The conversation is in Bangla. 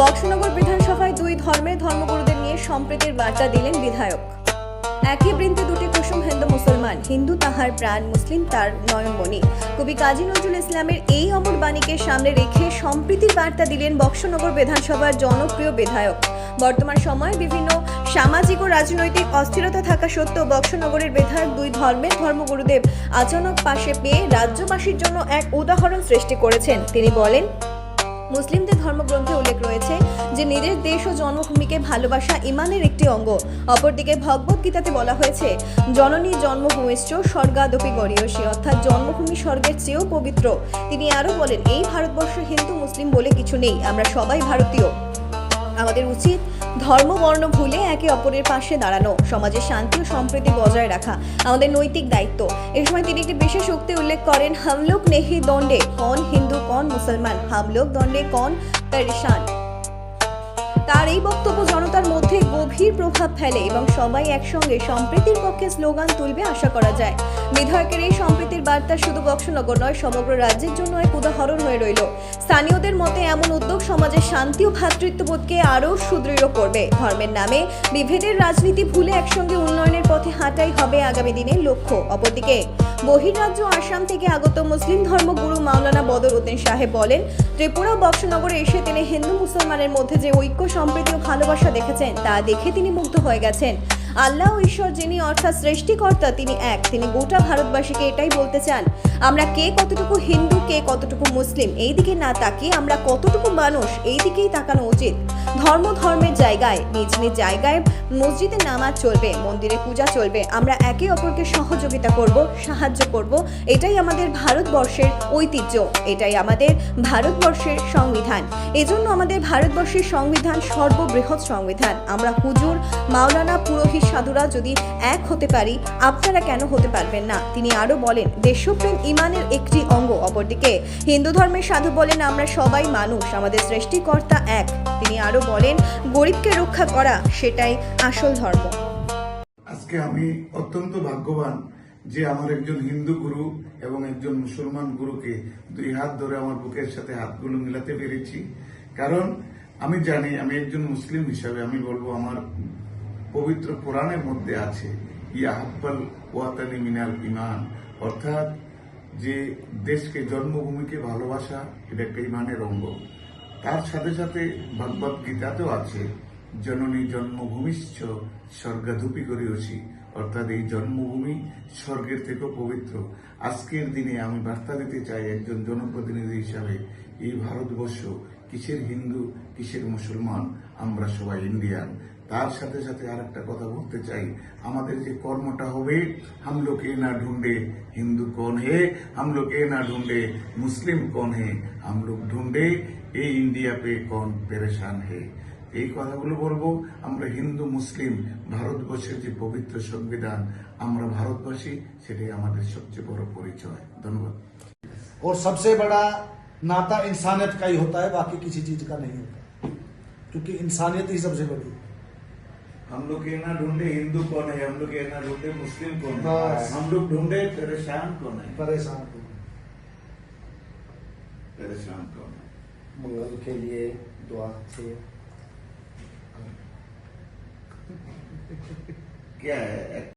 বক্সনগর বিধানসভায় দুই ধর্মের ধর্মগুরুদের নিয়ে সম্প্রীতির বার্তা দিলেন বিধায়ক। একই বৃন্তে দুটি কুসুম হিন্দু মুসলমান, হিন্দু তাহার প্রাণ, মুসলিম তার নয়নমণি। কবি কাজী নজরুল ইসলামের এই অমর বাণীকে সামনে রেখে সম্প্রীতির বার্তা দিলেন বক্সনগর বিধানসভার জনপ্রিয় বিধায়ক। বর্তমান সময়ে বিভিন্ন সামাজিক ও রাজনৈতিক অস্থিরতা থাকা সত্ত্বেও বক্সনগরের বিধায়ক দুই ধর্মের ধর্মগুরুদেব আচানক পাশে পেয়ে রাজ্যবাসীর জন্য এক উদাহরণ সৃষ্টি করেছেন। তিনি বলেন মুসলিমদের ধর্মগ্রন্থে উল্লেখ রয়েছে যে নিজের দেশ ও জন্মভূমিকে ভালোবাসা ইমানের একটি অঙ্গ। অপরদিকে ভগবত গীতাতে বলা হয়েছে, জননী জন্মভূমিশ্চ স্বর্গাদপি গরীয়সী অর্থাৎ জন্মভূমি স্বর্গের চেয়েও পবিত্র। তিনি আরও বলেন, এই ভারতবর্ষ হিন্দু, মুসলিম বলে কিছু নেই, আমরা সবাই ভারতীয়। আমাদের উচিত ধর্ম বর্ণ ভুলে একে অপরের পাশে দাঁড়ানো, সমাজের শান্তি ও সম্প্রীতি বজায় রাখা, আমাদের নৈতিক দায়িত্ব। এই সময় তিনি একটি বিশেষ উক্তি উল্লেখ করেন, হামলোক নেহি দণ্ডে, কন হিন্দু, কন মুসলমান, হামলোক দণ্ডে, কন পেরিশান। তার এই বক্তব্য জনতার মধ্যে গভীর প্রভাব ফেলে এবং সবাই একসঙ্গে সম্প্রীতির পক্ষে স্লোগান তুলবে আশা করা যায়। বিধায়কের এই সম্প্রীতির বার্তা শুধু বক্সনগর নয়, সমগ্র রাজ্যের জন্য এক উদাহরণ হয়ে রইল। স্থানীয়দের মতে এমন উদ্যোগ সমাজের শান্তি ও ভ্রাতৃত্ববোধকে আরও সুদৃঢ় করবে। ধর্মের নামে বিভেদের রাজনীতি ভুলে একসঙ্গে উন্নয়নের পথে হাঁটাই হবে আগামী দিনের লক্ষ্য। অপরদিকে, বহির্রাজ্য আসাম থেকে আগত মুসলিম ধর্মগুরু মাওলানা বদর উদ্দিন সাহেব বলেন, ত্রিপুরা বক্সনগরে এসে তিনি হিন্দু মুসলমানের মধ্যে যে ঐক্য, সম্প্রীতি ও ভালোবাসা দেখেছেন, তা দেখে তিনি মুগ্ধ হয়ে গেছেন। আল্লাহ ঈশ্বর যিনি অর্থাৎ সৃষ্টিকর্তা, তিনি এক। তিনি গোটা ভারতবাসীকে এটাই বলতে চান, আমরা কে কতটুকু হিন্দু কে কতটুকু মুসলিম এই দিকে না তাকিয়ে আমরা কতটুকু মানুষ এই দিকেই তাকানো উচিত। ধর্ম ধর্মের জায়গায়, নিজ নিজ জায়গায় মসজিদে নামাজ চলবে, মন্দিরে পূজা চলবে, আমরা একে অপরকে সহযোগিতা করব, সাহায্য করব, এটাই আমাদের ভারতবর্ষের ঐতিহ্য, এটাই আমাদের ভারতবর্ষের সংবিধান। এজন্য আমাদের ভারতবর্ষের সংবিধান সর্ববৃহৎ সংবিধান। আমরা হুজুর, মাওলানা, পুরোহিত, সাধুরা যদি এক হতে পারি, আপনারা কেন হতে পারবেন না? তিনি আরও বলেন, দেশপ্রেম ইমানের একটি অঙ্গ, অপরদিকে হিন্দু ধর্মের সাধু বলেন, আমরা সবাই মানুষ, আমাদের সৃষ্টিকর্তা এক। তিনি আরও বলেন, গরিবকে রক্ষা করা, সেটাই আসল ধর্ম। আজকে আমি অত্যন্ত ভাগ্যবান যে আমার একজন হিন্দু গুরু এবং একজন মুসলমান গুরুকে দুই হাত ধরে আমার বুকের সাথে হাতগুলো মিলাতে পেরেছি। কারণ আমি জানি, আমি একজন মুসলিম হিসাবে আমি বলব, আমার পবিত্র কোরআনের মধ্যে আছে, ইয়াহাব্বাল ওয়াতানি মিনাল ইমান। অর্থাৎ যে দেশকে জন্মভূমিকে ভালোবাসা, এটা একটা ইমানের অঙ্গ। তার সাথে সাথে ভগবত গীতাতেও আছে, জননী জন্মভূমিশ্চ স্বর্গাধুপি করিয়সি। অর্থাৎ এই জন্মভূমি স্বর্গের থেকেও পবিত্র। আজকের দিনে আমি বার্তা দিতে চাই একজন জনপ্রতিনিধি হিসাবে, এই ভারতবর্ষ কিসের হিন্দু, কিসের মুসলমান? আমরা সবাই ইন্ডিয়ান। তার সাথে সাথে আর একটা কথা বলতে চাই আমাদের যে কর্মটা হবে हम लोग ये ना ढूंढे हिंदू कौन है हम लोग ये ना ढूंढे मुस्लिम कौन है हम लोग ढूंढे এই ইন্ডিয়া পে কন পেরেশান হে এই কথাগুলো বলবো আমরা হিন্দু মুসলিম ভারতবর্ষের যে পবিত্র সংবিধান আমরা ভারতবাসী সেটাই আমাদের সবচেয়ে বড় পরিচয় ধন্যবাদ और सबसे बड़ा नाता इंसानियत का ही होता है बाकी किसी चीज का नहीं होता क्योंकि इंसानियत ही सबसे बड़ी है हम लोग ये ना ढूंढे हिंदू कौन है हम लोग ये ना ढूंढे मुस्लिम कौन है। हम लोग ढूंढे परेशान कौन है। परेशान को परेशान कौन है? मंगल के लिए दुआ से क्या है?